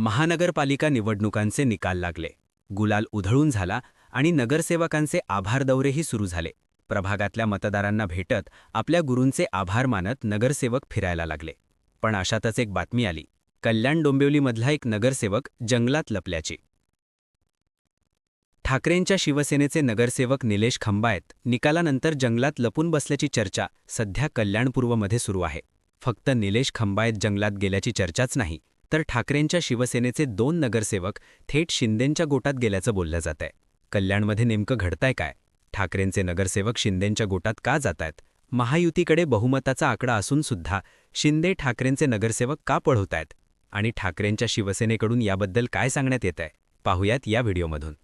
महानगरपालिका निवडणुकांचे निकाल लागले. गुलाल उधळून झाला आणि नगरसेवकांचे आभार दौरेही सुरू झाले. प्रभागातल्या मतदारांना भेटत आपल्या गुरूंचे आभार मानत नगरसेवक फिरायला लागले. पण अशातच एक बातमी आली. कल्याण डोंबिवलीमधला एक नगरसेवक जंगलात लपल्याची. ठाकरेंच्या शिवसेनेचे नगरसेवक निलेश खंबायत निकालानंतर जंगलात लपून बसल्याची चर्चा सध्या कल्याणपूर्वमध्ये सुरू आहे. फक्त निलेश खंबायत जंगलात गेल्याची चर्चाच नाही तर ठाकरेंच्या शिवसेनेचे दोन नगरसेवक थेट शिंदेंच्या गोटात गेल्याचं बोललं जात आहे कल्याणमध्ये नेमकं घडतंय काय? ठाकरेंचे नगरसेवक शिंदेंच्या गोटात का जातायत? महायुतीकडे बहुमताचा आकडा असून सुद्धा शिंदे ठाकरेंचे नगरसेवक का पळवतायत? आणि ठाकरेंच्या शिवसेनेकडून याबद्दल काय सांगण्यात येत आहे पाहूयात या व्हिडिओमधून.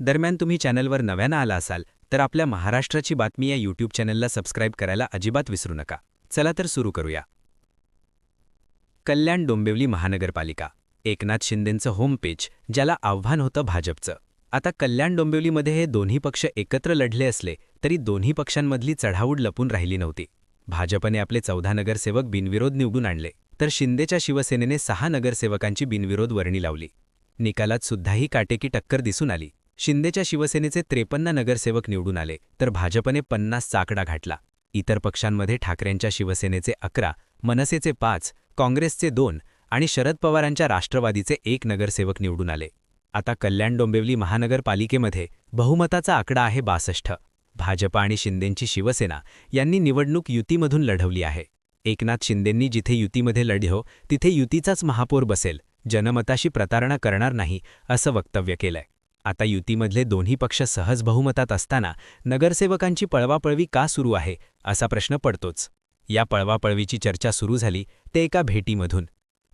दरम्यान तुम्ही चॅनलवर नव्यानं आला असाल तर आपल्या महाराष्ट्राची बातमी या यूट्यूब चॅनलला सबस्क्राईब करायला अजिबात विसरू नका. चला तर सुरू करूया. कल्याण डोंबिवली महानगरपालिका एकनाथ शिंदेंचं होम पेज ज्याला आव्हान होतं भाजपचं. आता कल्याण डोंबिवलीमध्ये हे दोन्ही पक्ष एकत्र लढले असले तरी दोन्ही पक्षांमधली चढाऊड लपून राहिली नव्हती. भाजपने आपले चौदा नगरसेवक बिनविरोध निवडून आणले तर शिंदेच्या शिवसेनेने सहा नगरसेवकांची बिनविरोध वर्णी लावली. निकालात सुद्धाही काटेकी टक्कर दिसून आली. शिंदेच्या शिवसेनेचे त्रेपन्न नगरसेवक निवडून आले तर भाजपने पन्नास चाकडा घातला. इतर पक्षांमध्ये ठाकरेंच्या शिवसेनेचे अकरा मनसेचे पाच काँग्रेसचे दोन आणि शरद पवारांच्या राष्ट्रवादीचे एक नगरसेवक निवडून आले. आता कल्याण डोंबिवली महानगरपालिकेमध्ये बहुमताचा आकडा आहे बासष्ट. भाजपा आणि शिंदेंची शिवसेना यांनी निवडणूक युतीमधून लढवली आहे. एकनाथ शिंदेंनी जिथे युतीमध्ये लढ्यो तिथे युतीचाच महापौर बसेल जनमताशी प्रतारणा करणार नाही असं वक्तव्य केलंय. आता युतीमधले दोन्ही पक्ष सहज बहुमतात असताना नगरसेवकांची पळवापळवी का सुरू आहे असा प्रश्न पडतोच. या पळवापळवीची चर्चा सुरू झाली ते एका भेटीमधून.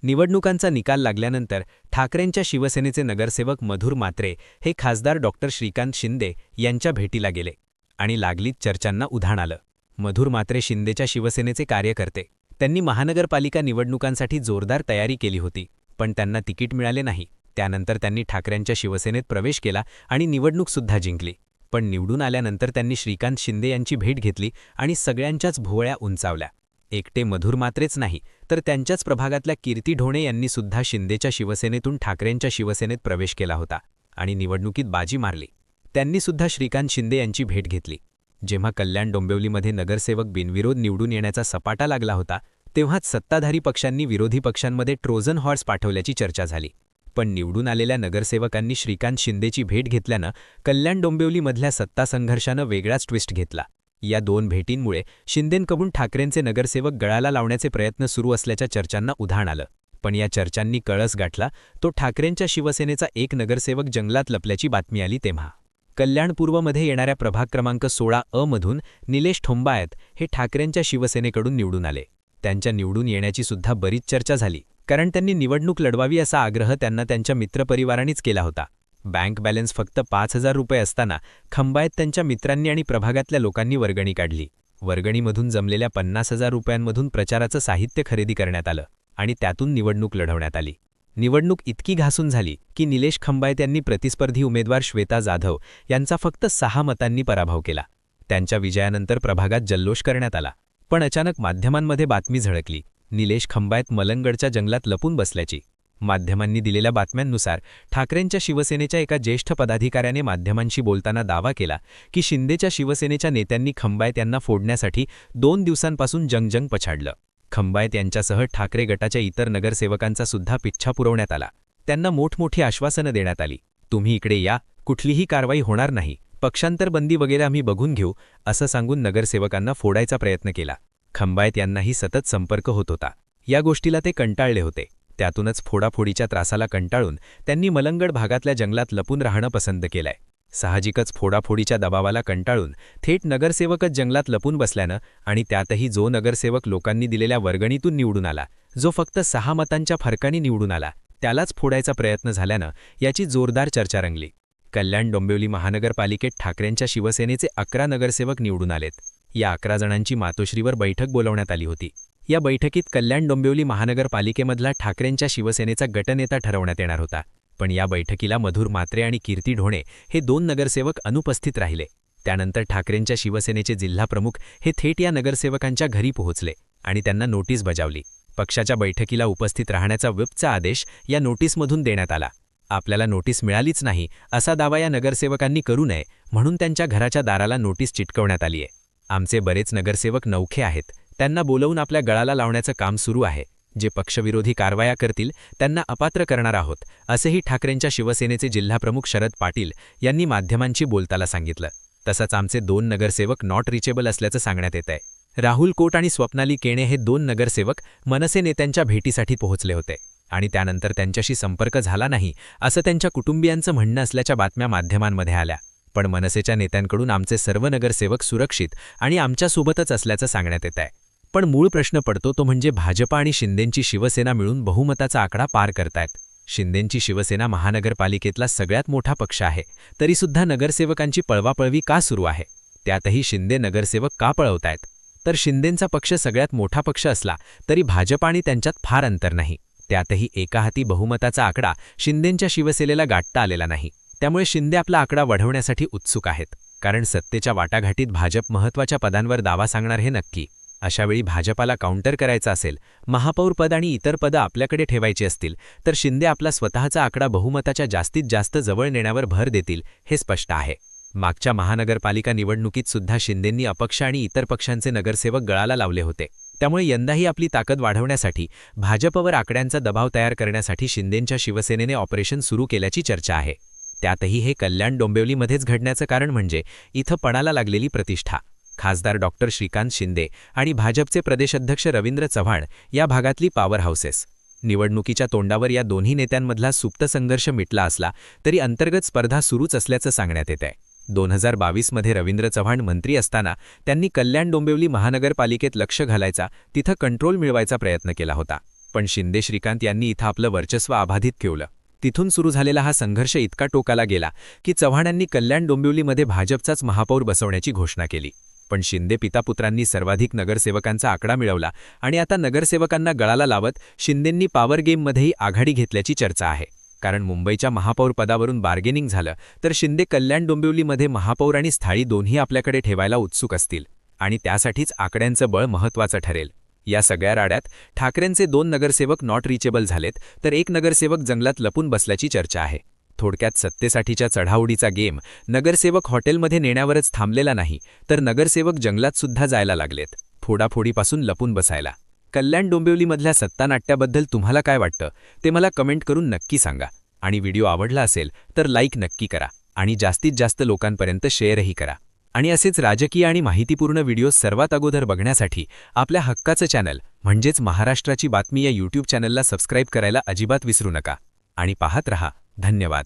निवडणुकांचा निकाल लागल्यानंतर ठाकरेंच्या शिवसेनेचे नगरसेवक मधुर मात्रे हे खासदार डॉक्टर श्रीकांत शिंदे यांच्या भेटीला गेले आणि लागलीच चर्चांना उधाण आलं. मधुर मात्रे शिंदेच्या शिवसेनेचे कार्यकर्ते. त्यांनी महानगरपालिका निवडणुकांसाठी जोरदार तयारी केली होती पण त्यांना तिकीट मिळाले नाही. त्यानंतर त्यांनी ठाकरेंच्या शिवसेनेत प्रवेश केला आणि निवडणूकसुद्धा जिंकली. पण निवडून आल्यानंतर त्यांनी श्रीकांत शिंदे यांची भेट घेतली आणि सगळ्यांच्याच भोवळ्या उंचावल्या. एकटे मधुर मात्रेच नाही तर त्यांच्याच प्रभागातल्या कीर्ती ढोणे यांनी सुद्धा शिंदेच्या शिवसेनेतून ठाकरेंच्या शिवसेनेत प्रवेश केला होता आणि निवडणुकीत बाजी मारली. त्यांनी सुद्धा श्रीकांत शिंदे यांची भेट घेतली. जेव्हा कल्याण डोंबिवलीमध्ये नगरसेवक बिनविरोध निवडून येण्याचा सपाटा लागला होता तेव्हाच सत्ताधारी पक्षांनी विरोधी पक्षांमध्ये ट्रोझन हॉर्स पाठवल्याची चर्चा झाली. पण निवडून आलेल्या नगरसेवकांनी श्रीकांत शिंदेची भेट घेतल्यानं कल्याण डोंबिवलीमधल्या सत्तासंघर्षानं वेगळाच ट्विस्ट घेतला. या दोन भेटींमुळे शिंदेंकडून ठाकरेंचे नगरसेवक गळाला लावण्याचे प्रयत्न सुरू असल्याच्या चर्चांना उधाण आलं. पण या चर्चांनी कळस गाठला तो ठाकरेंच्या शिवसेनेचा एक नगरसेवक जंगलात लपल्याची बातमी आली तेव्हा. कल्याणपूर्वमध्ये येणाऱ्या प्रभाग क्रमांक सोळा अ मधून निलेश ठोंबायत हे ठाकरेंच्या शिवसेनेकडून निवडून आले. त्यांच्या निवडून येण्याची सुद्धा बरीच चर्चा झाली. कारण त्यांनी निवडणूक लढवावी असा आग्रह त्यांना त्यांच्या मित्रपरिवारानेच केला होता. बँक बॅलन्स फक्त पाच हजार रुपये असताना खंबायत त्यांच्या मित्रांनी आणि प्रभागातल्या लोकांनी वर्गणी काढली. वर्गणीमधून जमलेल्या पन्नास हजार रुपयांमधून प्रचाराचं साहित्य खरेदी करण्यात आलं आणि त्यातून निवडणूक लढवण्यात आली. निवडणूक इतकी घासून झाली की निलेश खंबायत यांनी प्रतिस्पर्धी उमेदवार श्वेता जाधव यांचा फक्त सहा मतांनी पराभव केला. त्यांच्या विजयानंतर प्रभागात जल्लोष करण्यात आला. पण अचानक माध्यमांमध्ये बातमी झळकली. निलेश खंबायत मलंगडच्या जंगलात लपून बसल्याची. माध्यमांनी दिलेल्या बातम्यांनुसार ठाकरेंच्या शिवसेनेच्या एका ज्येष्ठ पदाधिकाऱ्याने माध्यमांशी बोलताना दावा केला की शिंदेच्या शिवसेनेच्या नेत्यांनी खंबायत यांना फोडण्यासाठी दोन दिवसांपासून जंगजंग पछाडलं. खंबायत यांच्यासह ठाकरे गटाच्या इतर नगरसेवकांचा सुद्धा पिच्छा पुरवण्यात आला. त्यांना मोठमोठी आश्वासनं देण्यात आली. तुम्ही इकडे या कुठलीही कारवाई होणार नाही. पक्षांतरबंदी वगैरे आम्ही बघून घेऊ असं सांगून नगरसेवकांना फोडायचा प्रयत्न केला. खंबायत यांनाही सतत संपर्क होत होता. या गोष्टीला ते कंटाळले होते. त्यातूनच फोडाफोडीच्या त्रासाला कंटाळून त्यांनी मलंगड भागातल्या जंगलात लपून राहणं पसंत केलंय. साहजिकच फोडाफोडीच्या दबावाला कंटाळून थेट नगरसेवकच जंगलात लपून बसल्यानं आणि त्यातही जो नगरसेवक लोकांनी दिलेल्या वर्गणीतून निवडून आला जो फक्त सहा मतांच्या फरकाने निवडून आला त्यालाच फोडायचा प्रयत्न झाल्यानं याची जोरदार चर्चा रंगली. कल्याण डोंबिवली महानगरपालिकेत ठाकरेंच्या शिवसेनेचे अकरा नगरसेवक निवडून आलेत. या अकरा जणांची मातोश्रीवर बैठक बोलवण्यात आली होती. या बैठकीत कल्याण डोंबिवली महानगरपालिकेमधला ठाकरेंच्या शिवसेनेचा गटनेता ठरवण्यात येणार होता. पण या बैठकीला मधुर मात्रे आणि कीर्ती ढोणे हे दोन नगरसेवक अनुपस्थित राहिले. त्यानंतर ठाकरेंच्या शिवसेनेचे जिल्हाप्रमुख हे थेट या नगरसेवकांच्या घरी पोहोचले आणि त्यांना नोटीस बजावली. पक्षाच्या बैठकीला उपस्थित राहण्याचा विपचा आदेश या नोटीसमधून देण्यात आला. आपल्याला नोटीस मिळालीच नाही असा दावा या नगरसेवकांनी करू नये म्हणून त्यांच्या घराच्या दाराला नोटीस चिटकवण्यात आलीय. आमचे बरेच नगरसेवक नौखे आहेत. त्यांना बोलवून आपल्या गळाला लावण्याचं काम सुरू आहे. जे पक्षविरोधी कारवाया करतील त्यांना अपात्र करणार आहोत असंही ठाकरेंच्या शिवसेनेचे जिल्हाप्रमुख शरद पाटील यांनी माध्यमांशी बोलताना सांगितलं. तसंच आमचे दोन नगरसेवक नॉट रिचेबल असल्याचं सांगण्यात येत आहे राहुल कोट आणि स्वप्नाली केणे हे दोन नगरसेवक मनसे नेत्यांच्या भेटीसाठी पोहोचले होते आणि त्यानंतर त्यांच्याशी संपर्क झाला नाही असं त्यांच्या कुटुंबियांचं म्हणणं असल्याच्या बातम्या माध्यमांमध्ये आल्या. पण मनसेच्या नेत्यांकडून आमचे सर्व नगरसेवक सुरक्षित आणि आमच्यासोबतच असल्याचं सांगण्यात येत आहे पण मूळ प्रश्न पडतो तो म्हणजे भाजपा आणि शिंदेंची शिवसेना मिळून बहुमताचा आकडा पार करतायत. शिंदेंची शिवसेना महानगरपालिकेतला सगळ्यात मोठा पक्ष आहे. तरीसुद्धा नगरसेवकांची पळवापळवी का सुरू आहे? त्यातही शिंदे नगरसेवक का पळवतायत? तर शिंदेंचा पक्ष सगळ्यात मोठा पक्ष असला तरी भाजप आणि त्यांच्यात फार अंतर नाही. त्यातही एका हाती बहुमताचा आकडा शिंदेंच्या शिवसेनेला गाठता आलेला नाही. त्यामुळे शिंदे आपला आकडा वाढवण्यासाठी उत्सुक आहेत. कारण सत्तेच्या वाटाघाटीत भाजप महत्त्वाच्या पदांवर दावा सांगणार हे नक्की. अशावेळी भाजपाला काउंटर करायचं असेल महापौरपद आणि इतर पदं आपल्याकडे ठेवायची असतील तर शिंदे आपला स्वतःचा आकडा बहुमताच्या जास्तीत जास्त जवळ नेण्यावर भर देतील हे स्पष्ट आहे. मागच्या महानगरपालिका निवडणुकीत सुद्धा शिंदेंनी अपक्ष आणि इतर पक्षांचे नगरसेवक गळाला लावले होते. त्यामुळे यंदाही आपली ताकद वाढवण्यासाठी भाजपवर आकड्यांचा दबाव तयार करण्यासाठी शिंदेंच्या शिवसेनेने ऑपरेशन सुरू केल्याची चर्चा आहे. त्यातही हे कल्याण डोंबिवलीमध्येच घडण्याचं कारण म्हणजे इथं पणाला लागलेली प्रतिष्ठा. खासदार डॉक्टर श्रीकांत शिंदे आणि भाजपचे प्रदेशाध्यक्ष रवींद्र चव्हाण या भागातली पॉवर हाऊसेस निवडणुकीच्या तोंडावर या दोन्ही नेत्यांमधला सुप्त संघर्ष मिटला असला तरी अंतर्गत स्पर्धा सुरूच असल्याचं सांगण्यात येत आहे दोन हजार बावीसमध्ये रवींद्र चव्हाण मंत्री असताना त्यांनी कल्याण डोंबिवली महानगरपालिकेत लक्ष घालायचा तिथं कंट्रोल मिळवायचा प्रयत्न केला होता. पण शिंदे श्रीकांत यांनी इथं आपलं वर्चस्व आबाधित ठेवलं. तिथून सुरू झालेला हा संघर्ष इतका टोकाला गेला की चव्हाणांनी कल्याण डोंबिवलीमध्ये भाजपचाच महापौर बसवण्याची घोषणा केली. पण शिंदे पितापुत्रांनी सर्वाधिक नगरसेवकांचा आकडा मिळवला आणि आता नगरसेवकांना गळाला लावत शिंदेंनी पॉवर गेममध्येही आघाडी घेतल्याची चर्चा आहे. कारण मुंबईच्या महापौर पदावरून बार्गेनिंग झालं तर शिंदे कल्याण डोंबिवलीमध्ये महापौर आणि स्थाळी दोन्ही आपल्याकडे ठेवायला उत्सुक असतील आणि त्यासाठीच आकड्यांचं बळ महत्त्वाचं ठरेल. या सगळ्या राड्यात ठाकरेंचे दोन नगरसेवक नॉट रिचेबल झालेत तर एक नगरसेवक जंगलात लपून बसल्याची चर्चा आहे. थोडक्यात सत्तेसाठीच्या चढावडीचा गेम नगरसेवक हॉटेलमध्ये नेण्यावरच थांबलेला नाही तर नगरसेवक जंगलात सुद्धा जायला लागलेत फोडाफोडीपासून लपून बसायला. कल्याण डोंबिवलीमधल्या सत्तानाट्याबद्दल तुम्हाला काय वाटतं ते मला कमेंट करून नक्की सांगा. आणि व्हिडिओ आवडला असेल तर लाईक नक्की करा. आणि जास्तीत जास्त लोकांपर्यंत शेअरही करा. आणि असेच राजकीय आणि माहितीपूर्ण व्हिडिओ सर्वात अगोदर बघण्यासाठी आपल्या हक्काचं चॅनल म्हणजेच महाराष्ट्राची बातमी या यूट्यूब चॅनलला सबस्क्राईब करायला अजिबात विसरू नका. आणि पाहत रहा. धन्यवाद.